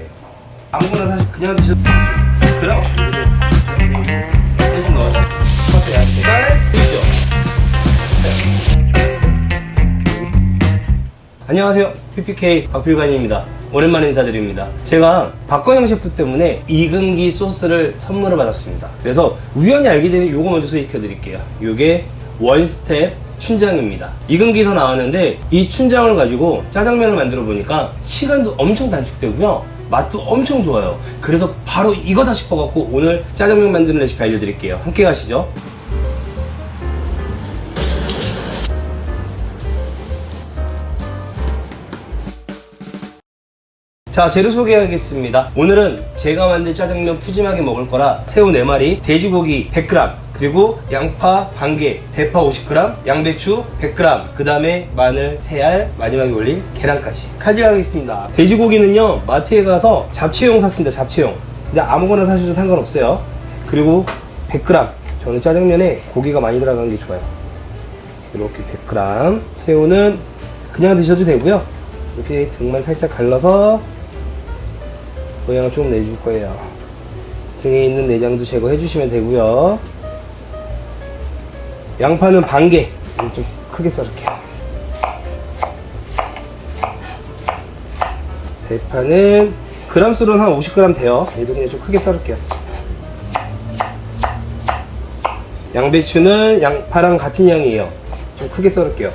좋아해요. 아무거나 사실 그냥 드셔도 그럼 좀 넣어주세요. 토마토 야채가 보이죠? 안녕하세요. PPK 박필관입니다. 오랜만에 인사드립니다. 제가 박건영 셰프 때문에 이금기 소스를 선물을 받았습니다. 그래서 우연히 알게 된 요거 먼저 소개시켜 드릴게요. 요게 원스텝 춘장입니다. 이금기에서 나왔는데 이 춘장을 가지고 짜장면을 만들어 보니까 시간도 엄청 단축되고요. 맛도 엄청 좋아요. 그래서 바로 이거다 싶어갖고 오늘 짜장면 만드는 레시피 알려드릴게요. 함께 가시죠. 자 재료 소개하겠습니다 오늘은 제가 만든 짜장면 푸짐하게 먹을 거라 새우 4마리 돼지고기 100g 그리고 양파 반개 대파 50g 양배추 100g 그 다음에 마늘 3알 마지막에 올릴 계란까지 칼질하겠습니다. 돼지고기는요 마트에 가서 잡채용 샀습니다 잡채용. 근데 아무거나 사셔도 상관없어요. 그리고 100g 저는 짜장면에 고기가 많이 들어간 게 좋아요. 이렇게 100g 새우는 그냥 드셔도 되고요. 이렇게 등만 살짝 갈라서 모양을 좀 내줄 거예요. 등에 있는 내장도 제거해 주시면 되고요. 양파는 반개 좀 크게 썰을게요. 대파는 그람수로는 한 50g 돼요. 얘도 그냥 좀 크게 썰을게요. 양배추는 양파랑 같은 양이에요. 좀 크게 썰을게요.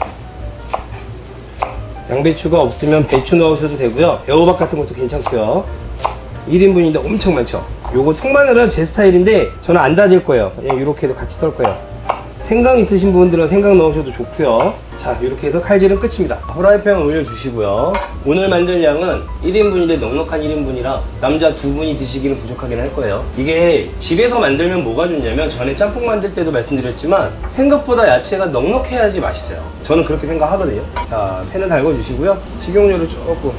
양배추가 없으면 배추 넣으셔도 되고요. 애호박 같은 것도 괜찮고요. 1인분인데 엄청 많죠. 요거 통마늘은 제 스타일인데 저는 안 다질 거예요. 그냥 이렇게도 같이 썰 거예요. 생강 있으신 분들은 생강 넣으셔도 좋고요. 자, 이렇게 해서 칼질은 끝입니다. 후라이팬 올려주시고요. 오늘 만들 양은 1인분인데 넉넉한 1인분이라 남자 두 분이 드시기는 부족하긴 할 거예요. 이게 집에서 만들면 뭐가 좋냐면 전에 짬뽕 만들 때도 말씀드렸지만 생각보다 야채가 넉넉해야지 맛있어요. 저는 그렇게 생각하거든요. 자, 팬을 달궈주시고요. 식용유를 조금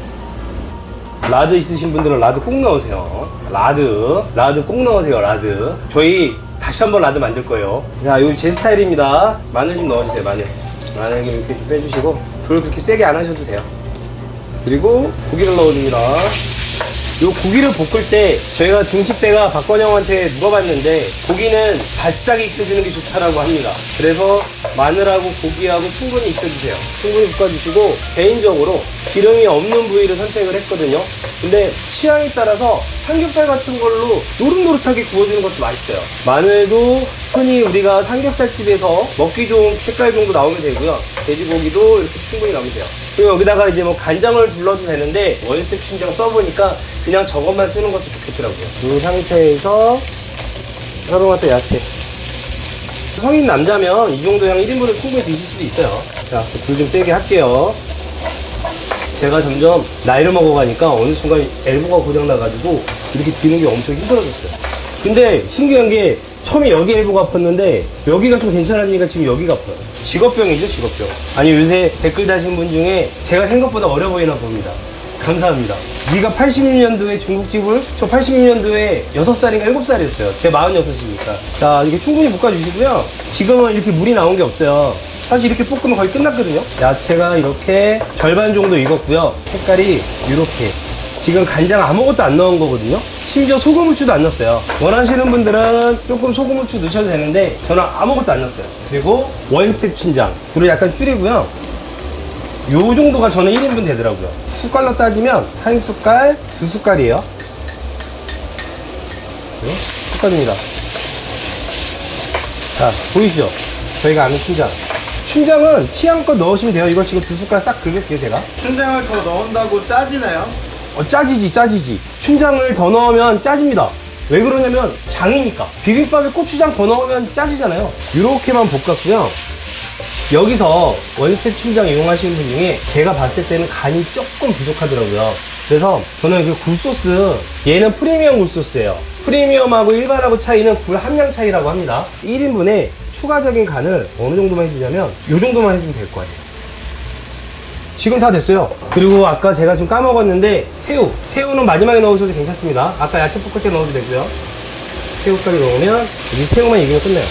라드 있으신 분들은 라드 꼭 넣으세요. 라드, 라드 꼭 넣으세요. 라드. 저희 다시 한번 라드 만들 거예요. 자, 이거 제 스타일입니다. 마늘 좀 넣어주세요. 마늘. 마늘 이렇게 좀 빼주시고 불 그렇게 세게 안 하셔도 돼요. 그리고 고기를 넣어줍니다. 요 고기를 볶을 때 저희가 중식대가 박건영한테 물어봤는데 고기는 바싹 익혀주는 게 좋다라고 합니다. 그래서 마늘하고 고기하고 충분히 익혀주세요. 충분히 볶아주시고 개인적으로 기름이 없는 부위를 선택을 했거든요. 근데 취향에 따라서 삼겹살 같은 걸로 노릇노릇하게 구워주는 것도 맛있어요. 마늘도 흔히 우리가 삼겹살집에서 먹기 좋은 색깔 정도 나오면 되고요. 돼지고기도 이렇게 충분히 나오면 돼요. 그리고 여기다가 이제 뭐 간장을 둘러도 되는데 원스텝 춘장 써보니까 그냥 저것만 쓰는 것도 좋겠더라고요. 이 상태에서 사용했던 야채. 성인 남자면 이 정도 양 1인분을 충분히 드실 수도 있어요. 자, 불 좀 세게 할게요. 제가 점점 나이를 먹어가니까 어느 순간 엘보가 고장나가지고 이렇게 드는 게 엄청 힘들어졌어요. 근데 신기한 게 처음에 여기 엘보가 아팠는데 여기가 좀 괜찮아지니까 지금 여기가 아파요. 직업병이죠, 직업병. 아니 요새 댓글 다신 분 중에 제가 생각보다 어려 보이나 봅니다. 감사합니다. 네가 86년도에 중국집을 저 86년도에 6살인가 7살이었어요. 제 46이니까. 자, 이렇게 충분히 볶아주시고요. 지금은 이렇게 물이 나온 게 없어요. 사실 이렇게 볶으면 거의 끝났거든요. 야채가 이렇게 절반 정도 익었고요. 색깔이 이렇게. 지금 간장 아무것도 안 넣은 거거든요. 심지어 소금 후추도 안 넣었어요. 원하시는 분들은 조금 소금 후추 넣으셔도 되는데 저는 아무것도 안 넣었어요. 그리고 원스텝 춘장. 불을 약간 줄이고요. 요 정도가 저는 1인분 되더라고요. 숟갈로 따지면 한 숟갈, 두 숟갈이에요. 네, 숟갈입니다. 자, 보이시죠? 저희가 아는 춘장. 춘장은 취향껏 넣으시면 돼요. 이거 지금 두 숟갈 싹 긁을게요, 제가. 춘장을 더 넣은다고 짜지나요? 어, 짜지지, 짜지지. 춘장을 더 넣으면 짜집니다. 왜 그러냐면 장이니까. 비빔밥에 고추장 더 넣으면 짜지잖아요. 이렇게만 볶았고요. 여기서 원스텝 춘장 이용하시는 분 중에 제가 봤을 때는 간이 조금 부족하더라고요. 그래서 저는 그 굴소스, 얘는 프리미엄 굴소스예요. 프리미엄하고 일반하고 차이는 굴 함량 차이라고 합니다. 1인분에 추가적인 간을 어느 정도만 해주냐면 이 정도만 해주면 될 거예요. 지금 다 됐어요. 그리고 아까 제가 좀 까먹었는데 새우. 새우는 마지막에 넣으셔도 괜찮습니다. 아까 야채 볶을 때 넣어도 되고요. 새우까지 넣으면 이 새우만 익으면 끝나요.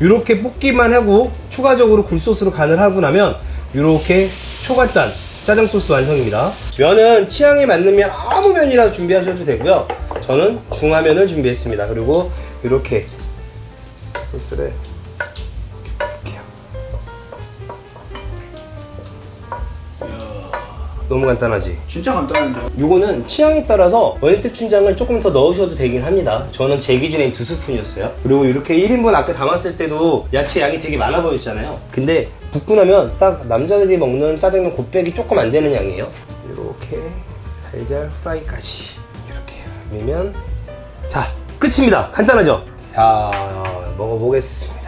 이렇게 볶기만 하고 추가적으로 굴소스로 간을 하고 나면 이렇게 초간단 짜장 소스 완성입니다. 면은 취향에 맞는 면 아무 면이나 준비하셔도 되고요. 저는 중화면을 준비했습니다. 그리고 이렇게 소스를 너무 간단하지? 진짜 간단한데요? 요거는 취향에 따라서 원스텝 춘장을 조금 더 넣으셔도 되긴 합니다. 저는 제 기준엔 두 스푼이었어요. 그리고 이렇게 1인분 아까 담았을 때도 야채 양이 되게 많아 보였잖아요. 근데 붓고 나면 딱 남자들이 먹는 짜장면 곱빼기 조금 안 되는 양이에요. 이렇게 달걀 프라이까지 이렇게 하면 자 끝입니다. 간단하죠? 자 먹어보겠습니다.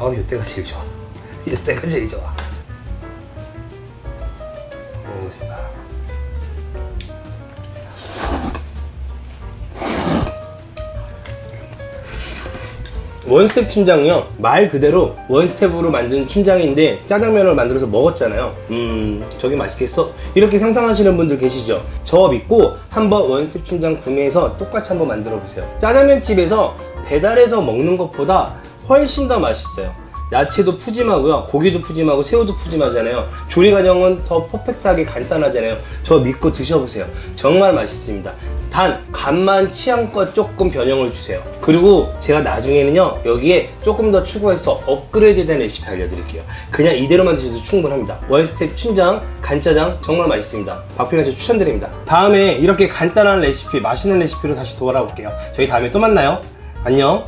아, 이때가 제일 좋아. 이때가 제일 좋아. 먹겠습니다. 원스텝 춘장이요. 말 그대로 원스텝으로 만든 춘장인데 짜장면을 만들어서 먹었잖아요. 음, 저게 맛있겠어? 이렇게 상상하시는 분들 계시죠? 저 믿고 한번 원스텝 춘장 구매해서 똑같이 한번 만들어 보세요. 짜장면 집에서 배달해서 먹는 것보다 훨씬 더 맛있어요. 야채도 푸짐하고요. 고기도 푸짐하고 새우도 푸짐하잖아요. 조리 과정은 더 퍼펙트하게 간단하잖아요. 저 믿고 드셔보세요. 정말 맛있습니다. 단 간만 취향껏 조금 변형을 주세요. 그리고 제가 나중에는요 여기에 조금 더 추가해서 더 업그레이드된 레시피 알려드릴게요. 그냥 이대로만 드셔도 충분합니다. 원스텝 춘장, 간짜장 정말 맛있습니다. 박필관제 추천드립니다. 다음에 이렇게 간단한 레시피, 맛있는 레시피로 다시 돌아올게요. 저희 다음에 또 만나요. 안녕.